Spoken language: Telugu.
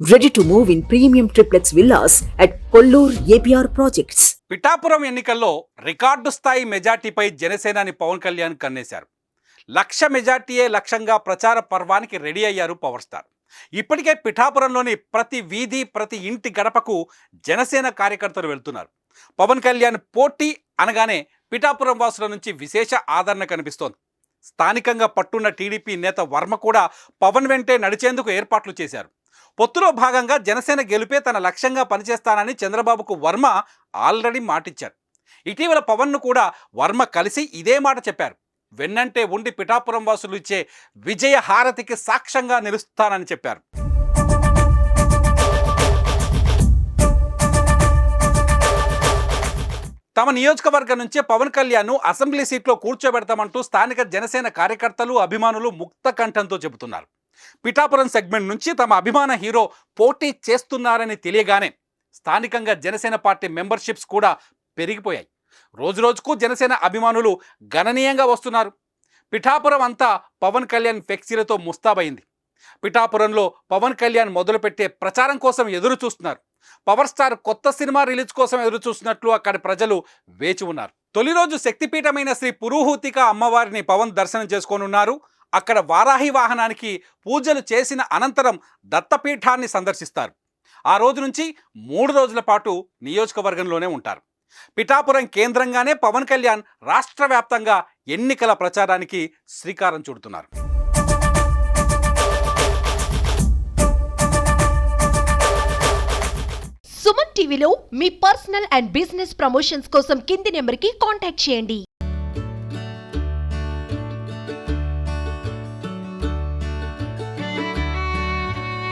Ready to move in premium triplex villas at Kollur APR projects Pithapuram ఎన్నికల్లో రికార్డు స్థాయి మెజార్టీపై జనసేనాని పవన్ కళ్యాణ్ కన్నేశారు. లక్ష మెజార్టీయే లక్ష్యంగా ప్రచార పర్వానికి రెడీ అయ్యారు పవర్ స్టార్. ఇప్పటికే పిఠాపురంలోని ప్రతి వీధి ప్రతి ఇంటి గడపకు జనసేన కార్యకర్తలు వెళ్తున్నారు. పవన్ కళ్యాణ్ పోటీ అనగానే పిఠాపురం వాసుల నుంచి విశేష ఆదరణ కనిపిస్తోంది. స్థానికంగా పట్టున్న టీడీపీ నేత వర్మ కూడా పవన్ వెంటే నడిచేందుకు ఏర్పాట్లు చేశారు. పొత్తులో భాగంగా జనసేన గెలుపే తన లక్ష్యంగా పనిచేస్తానని చంద్రబాబుకు వర్మ ఆల్రెడీ మాటిచ్చారు. ఇటీవల పవన్ను కూడా వర్మ కలిసి ఇదే మాట చెప్పారు. వెన్నంటే ఉండి పిఠాపురం వాసులు ఇచ్చే విజయ హారతికి సాక్ష్యంగా నిలుస్తానని చెప్పారు. తమ నియోజకవర్గం నుంచే పవన్ కళ్యాణ్ అసెంబ్లీ సీట్లో కూర్చోబెడతామంటూ స్థానిక జనసేన కార్యకర్తలు అభిమానులు ముక్త కంఠంతో చెబుతున్నారు. పిఠాపురం సెగ్మెంట్ నుంచి తమ అభిమాన హీరో పోటీ చేస్తున్నారని తెలియగానే స్థానికంగా జనసేన పార్టీ మెంబర్షిప్స్ కూడా పెరిగిపోయాయి. రోజురోజుకు జనసేన అభిమానులు గణనీయంగా వస్తున్నారు. పిఠాపురం అంతా పవన్ కళ్యాణ్ ఫ్లెక్సీలతో ముస్తాబైంది పిఠాపురంలో పవన్ కళ్యాణ్ మొదలుపెట్టే ప్రచారం కోసం ఎదురు చూస్తున్నారు పవర్ స్టార్ కొత్త సినిమా రిలీజ్ కోసం ఎదురు చూస్తున్నట్లు అక్కడి ప్రజలు వేచి ఉన్నారు. తొలి రోజు శక్తిపీఠమైన శ్రీ పురుహూతిక అమ్మవారిని పవన్ దర్శనం చేసుకోనున్నారు. అక్కడ వారాహి వాహనానికి పూజలు చేసిన అనంతరం దత్తపీఠాన్ని సందర్శిస్తారు. ఆ రోజు నుంచి మూడు రోజుల పాటు నియోజకవర్గంలోనే ఉంటారు. పిఠాపురం కేంద్రంగానే పవన్ కళ్యాణ్ రాష్ట్ర వ్యాప్తంగా ఎన్నికల ప్రచారానికి శ్రీకారం చుడుతున్నారు. సుమన్ టీవీలో మీ పర్సనల్ అండ్ బిజినెస్ ప్రమోషన్స్ కోసం కింది నెంబర్కి కాంటాక్ట్ చేయండి.